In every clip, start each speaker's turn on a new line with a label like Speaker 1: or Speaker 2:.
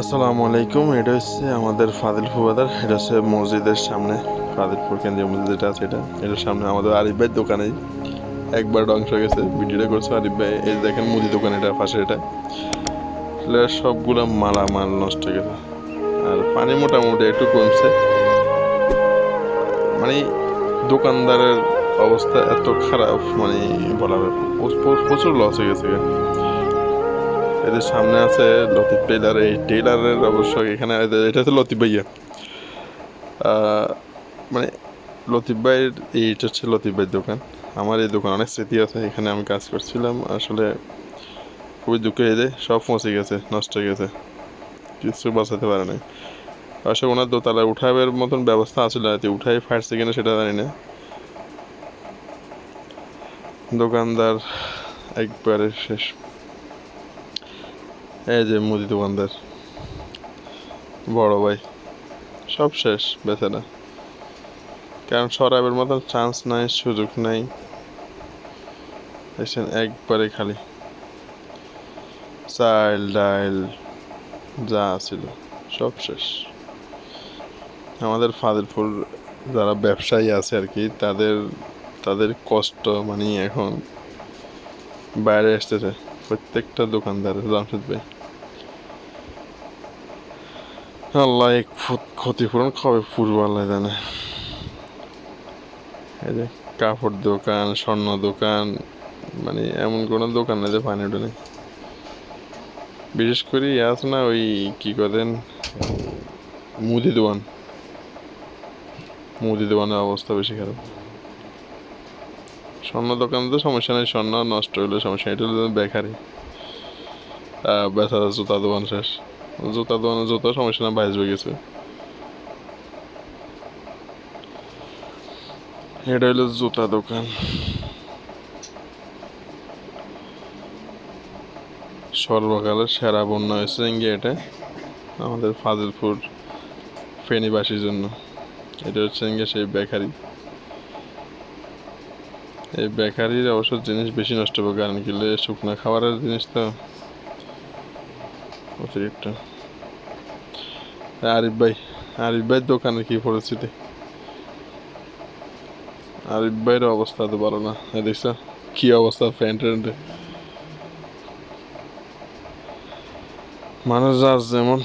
Speaker 1: আসসালামু আলাইকুম, এটা হচ্ছে আমাদের ফাদিলপুর বাজার, এটা হচ্ছে মসজিদের সামনে ফাদিলপুর কেন্দ্রীয় মসজিদ যেটা আছে এটা। এটার সামনে আমাদের আরিফ ভাইয়ের দোকানেই একবার হয়ে গেছে, ভিডিওটা করছে আরিফ ভাই। এই দেখেন মুদি দোকান এটা, পাশে এটা। সবগুলো মালামাল নষ্ট গেছে। আর পানি মোটামুটি একটু কমছে। মানে দোকানদারের অবস্থা এত খারাপ মানে বলা প্রচুর লস হয়ে গেছে এদের সামনে আছে লতিফ টেইলার। এই টেইলারের অবশ্য এখানে এটা হচ্ছে লতিফ ভাইয়া। মানে লতিফ ভাইয়ের এইটা হচ্ছে লতিফ ভাইয়ের দোকান। আমার এই দোকান অনেক স্মৃতি আছে এখানে আমি কাজ করছিলাম। আসলে খুবই দুঃখ এদে সব পৌঁছে গেছে নষ্ট হয়ে গেছে। কিছু বাঁচাতে পারে নাই। আসলে ওনার দোতলায় উঠাবের মতন ব্যবস্থা আছে কি, উঠাই ফাটছে কিনা সেটা জানি না। দোকানদার একবারে শেষ এই যে মুদি দোকানদার। বড় ভাই। সব শেষ, বেচারা। কারণ সরাবের মতন চান্স নাই, সুযোগ নাই। এসেন একবারে খালি। চাল ডাল যা ছিল, সব শেষ। আমাদের ফাদেরপুর যারা ব্যবসায়ী আছে আর কি, তাদের তাদের কষ্ট মানে এখন বাইরে আসতেছে প্রত্যেকটা দোকানদার জামশেদ ভাই। আল্লাহ, এক ক্ষতিপূরণ কবে পূর্ব আল্লাহ জানে। এই যে কাপড় দোকান, স্বর্ণ দোকান মানে এমন কোনো দোকান নেই যে পানি ওঠে নেই বিশেষ করে আছে না ওই কি করেন, মুদি দোকান। মুদি দোকানের অবস্থা বেশি খারাপ। স্বর্ণ দোকান তো সমস্যা নেই, স্বর্ণ নষ্ট হইলে সমস্যা এটা হলো বেকারি। ব্যথা জুতা দোকান শেষ। জুতা দোকানে জুতা সমস্যা না, বাইশ হয়ে গেছে এটা হলো জুতা দোকান। সর্বকালের সেরা বন্যা হয়েছে এটা আমাদের ফাজিলপুর ফেনীবাসীর জন্য। এটা হচ্ছে সেই বেকারি। এই বেকারির অবশ্য জিনিস বেশি নষ্ট হবে, কারণ কি? হলে শুকনো খাবারের জিনিস তো। অতিরিক্ত। আরিফ ভাই, আরিফ ভাইয়ের দোকানে কি পরিস্থিতি আরিফ ভাইয়ের অবস্থা তো ভালো না। দেখছ, কি অবস্থা ফ্যান্ট ট্যান্টে? মানুষ যার যেমন,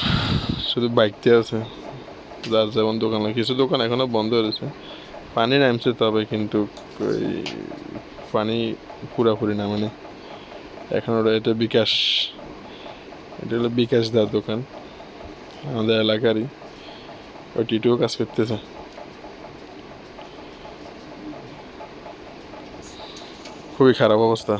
Speaker 1: শুধু বাইকতে আছে, যার যেমন দোকান, কিছু দোকান এখনও বন্ধ রয়েছে। পানি নামছে তবে কিন্তু ওই পানি পুরাপুরি নামেনি। এখন ওটা এটা বিকাশ এটা হলো বিকাশ দার দোকান আমাদের এলাকারই। ওই টিটুও কাজ করতেছে। খুবই খারাপ অবস্থা।